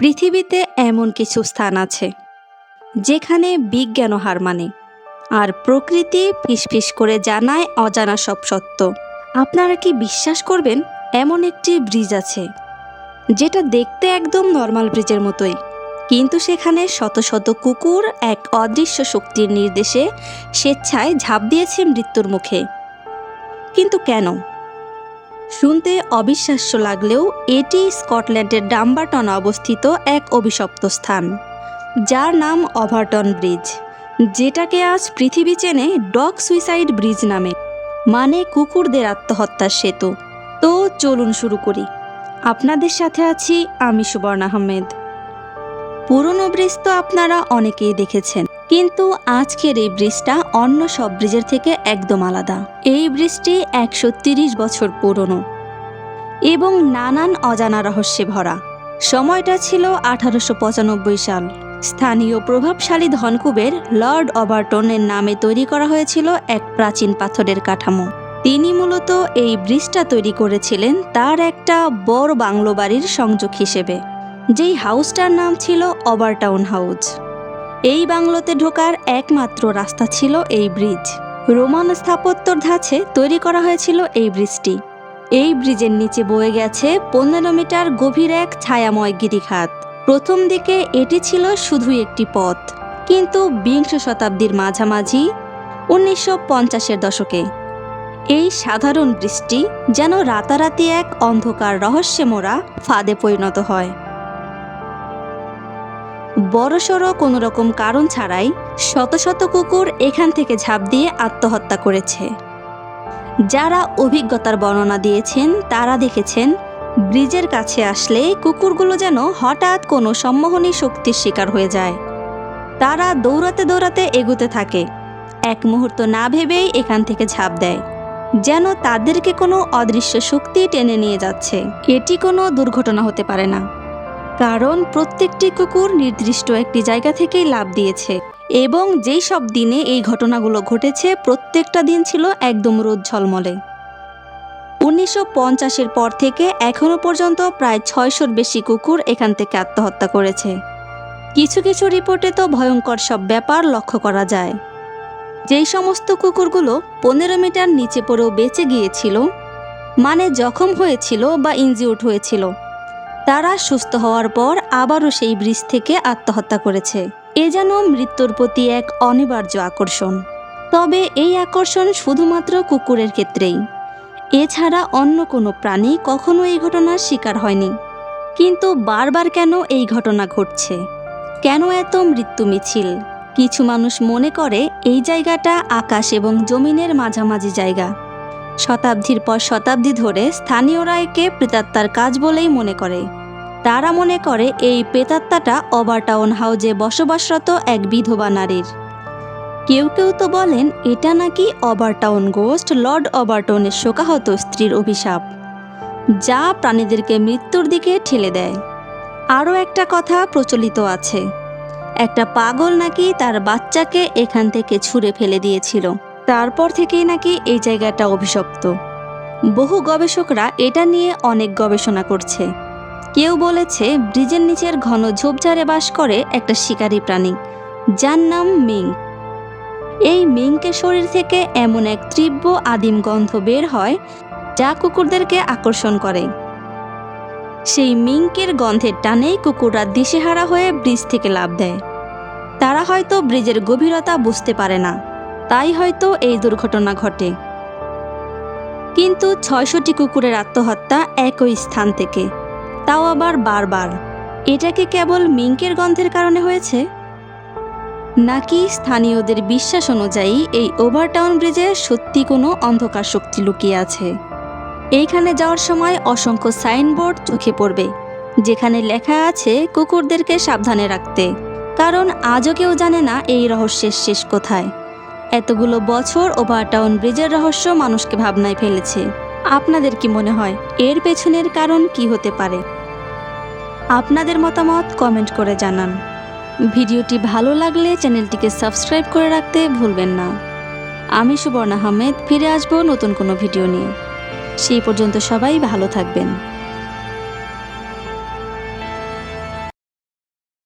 পৃথিবীতে এমন কিছু স্থান আছে, যেখানে বিজ্ঞানও হার মানে আর প্রকৃতি ফিসফিস করে জানায় অজানা সব সত্য। আপনারা কি বিশ্বাস করবেন, এমন একটি ব্রিজ আছে, যেটা দেখতে একদম নর্মাল ব্রিজের মতোই, কিন্তু সেখানে শত শত কুকুর এক অদৃশ্য শক্তির নির্দেশে স্বেচ্ছায় ঝাঁপ দিয়েছে মৃত্যুর মুখে। কিন্তু কেন? শুনতে অবিশ্বাস্য লাগলেও এটি স্কটল্যান্ডের ডাম্বারটনে অবস্থিত এক অভিশপ্ত স্থান, যার নাম অভারটন ব্রিজ, যেটাকে আজ পৃথিবী চেনে ডগ সুইসাইড ব্রিজ নামে মানে কুকুরদের আত্মহত্যার সেতু। তো চলুন শুরু করি। আপনাদের সাথে আছি আমি সুবর্ণ আহমেদ। পুরনো ব্রিজ তো আপনারা অনেকেই দেখেছেন। কিন্তু আজকের এই ব্রিজটা অন্য সব ব্রিজের থেকে একদম আলাদা। এই ব্রিজটি একশো তিরিশ বছর পুরনো এবং নানান অজানা রহস্যে ভরা। সময়টা ছিল আঠারোশো পঁচানব্বই সাল। স্থানীয় প্রভাবশালী ধনকুবের লর্ড অবার্টনের নামে তৈরি করা হয়েছিল এক প্রাচীন পাথরের কাঠামো। তিনি মূলত এই ব্রিজটা তৈরি করেছিলেন তার একটা বড় বাংলো বাড়ির সংযোগ হিসেবে। যেই হাউসটার নাম ছিল ওভারটাউন হাউস। এই বাংলোতে ঢোকার একমাত্র রাস্তা ছিল এই ব্রিজ। রোমান স্থাপত্যর ধাঁচে তৈরি করা হয়েছিল এই ব্রিজটি। এই ব্রিজের নিচে বয়ে গেছে পনেরো মিটার গভীর এক ছায়াময় গিরিখাত। প্রথম দিকে এটি ছিল শুধুই একটি পথ, কিন্তু বিংশ শতাব্দীর মাঝামাঝি, উনিশশো পঞ্চাশের দশকে। এই সাধারণ বৃষ্টি যেন রাতারাতি এক অন্ধকার রহস্যে মোড়া ফাঁদে পরিণত হয়। বড়সড় কোনো রকম কারণ ছাড়াই শত শত কুকুর এখান থেকে ঝাঁপ দিয়ে আত্মহত্যা করেছে। যারা অভিজ্ঞতার বর্ণনা দিয়েছেন, তারা দেখেছেন, ব্রিজের কাছে আসলে কুকুরগুলো যেন হঠাৎ কোনো সম্মোহনী শক্তির শিকার হয়ে যায়। তারা দৌড়াতে দৌড়াতে এগুতে থাকে। এক মুহূর্ত না ভেবেই এখান থেকে ঝাঁপ দেয়। যেন তাদেরকে কোনো অদৃশ্য শক্তি টেনে নিয়ে যাচ্ছে। এটি কোনো দুর্ঘটনা হতে পারে না। কারণ প্রত্যেকটি কুকুর নির্দিষ্ট একটি জায়গা থেকেই লাভ দিয়েছে। এবং যেই সব দিনে এই ঘটনাগুলো ঘটেছে, প্রত্যেকটা দিন ছিল একদম রোদ ঝলমলে। উনিশশো পঞ্চাশের পর থেকে এখনও পর্যন্ত প্রায় ছয়শোর বেশি কুকুর এখান থেকে আত্মহত্যা করেছে। কিছু কিছু রিপোর্টে তো ভয়ঙ্কর সব ব্যাপার লক্ষ্য করা যায়। যেই সমস্ত কুকুরগুলো পনেরো মিটার নিচে পড়েও বেঁচে গিয়েছিল মানে জখম হয়েছিল বা ইনজিউর্ড হয়েছিল তারা সুস্থ হওয়ার পর আবারও সেই ব্রিজ থেকে আত্মহত্যা করেছে। এ যেন মৃত্যুর প্রতি এক অনিবার্য আকর্ষণ। তবে এই আকর্ষণ শুধুমাত্র কুকুরের ক্ষেত্রেই। এছাড়া অন্য কোনো প্রাণী কখনো এই ঘটনার শিকার হয়নি। কিন্তু বারবার কেন এই ঘটনা ঘটছে? কেন এত মৃত্যু মিছিল? কিছু মানুষ মনে করে এই জায়গাটা আকাশ এবং জমিনের মাঝামাঝি জায়গা। শতাব্দীর পর শতাব্দী ধরে স্থানীয়রা একে প্রেতাত্মার কাজ বলেই মনে করে। তারা মনে করে এই প্রেতাত্মাটা ওভারটাউন হাউজে বসবাসরত এক বিধবা নারীর। কেউ কেউ তো বলেন, এটা নাকি ওভারটাউন গোস্ট লর্ড ওভারটাউনের শোকাহত স্ত্রীর অভিশাপ, যা প্রাণীদেরকে মৃত্যুর দিকে ঠেলে দেয়। আরও একটা কথা প্রচলিত আছে, একটা পাগল নাকি তার বাচ্চাকে এখান থেকে ছুঁড়ে ফেলে দিয়েছিল। তারপর থেকেই নাকি এই জায়গাটা অভিশপ্ত। বহু গবেষকরা এটা নিয়ে অনেক গবেষণা করছে। কেউ বলেছে, ব্রিজের নিচের ঘন ঝোপঝাড়ে বাস করে একটা শিকারী প্রাণী, যার নাম মিং। এই মিংকের শরীর থেকে এমন এক তীব্র আদিম গন্ধ বের হয়, যা কুকুরদেরকে আকর্ষণ করে। সেই মিঙ্কের গন্ধের টানেই কুকুররা দিশেহারা হয়ে ব্রিজ থেকে লাভ দেয়। তারা হয়তো ব্রিজের গভীরতা বুঝতে পারে না। তাই হয়তো এই দুর্ঘটনা ঘটে। কিন্তু ছয়শটি কুকুরের আত্মহত্যা একই স্থান থেকে। তাও আবার বারবার। এটা কি কেবল মিঙ্কের গন্ধের কারণে হয়েছে? নাকি স্থানীয়দের বিশ্বাস অনুযায়ী এই ওভারটাউন ব্রিজে সত্যি কোনো অন্ধকার শক্তি লুকিয়ে আছে? এইখানে যাওয়ার সময় অসংখ্য সাইনবোর্ড চোখে পড়বে, যেখানে লেখা আছে কুকুরদেরকে সাবধানে রাখতে। কারণ আজও কেউ জানে না এই রহস্যের শেষ কোথায়। এতগুলো বছর ওভারটাউন ব্রিজের রহস্য মানুষকে ভাবনায় ফেলেছে। আপনাদের কি মনে হয়, এর পেছনের কারণ কি হতে পারে? আপনাদের মতামত কমেন্ট করে জানান। ভিডিওটি ভালো লাগলে চ্যানেলটিকে সাবস্ক্রাইব করে রাখতে ভুলবেন না। আমি সুবর্ণ আহমেদ, ফিরে আসব নতুন কোনো ভিডিও নিয়ে। সেই পর্যন্ত সবাই ভালো থাকবেন।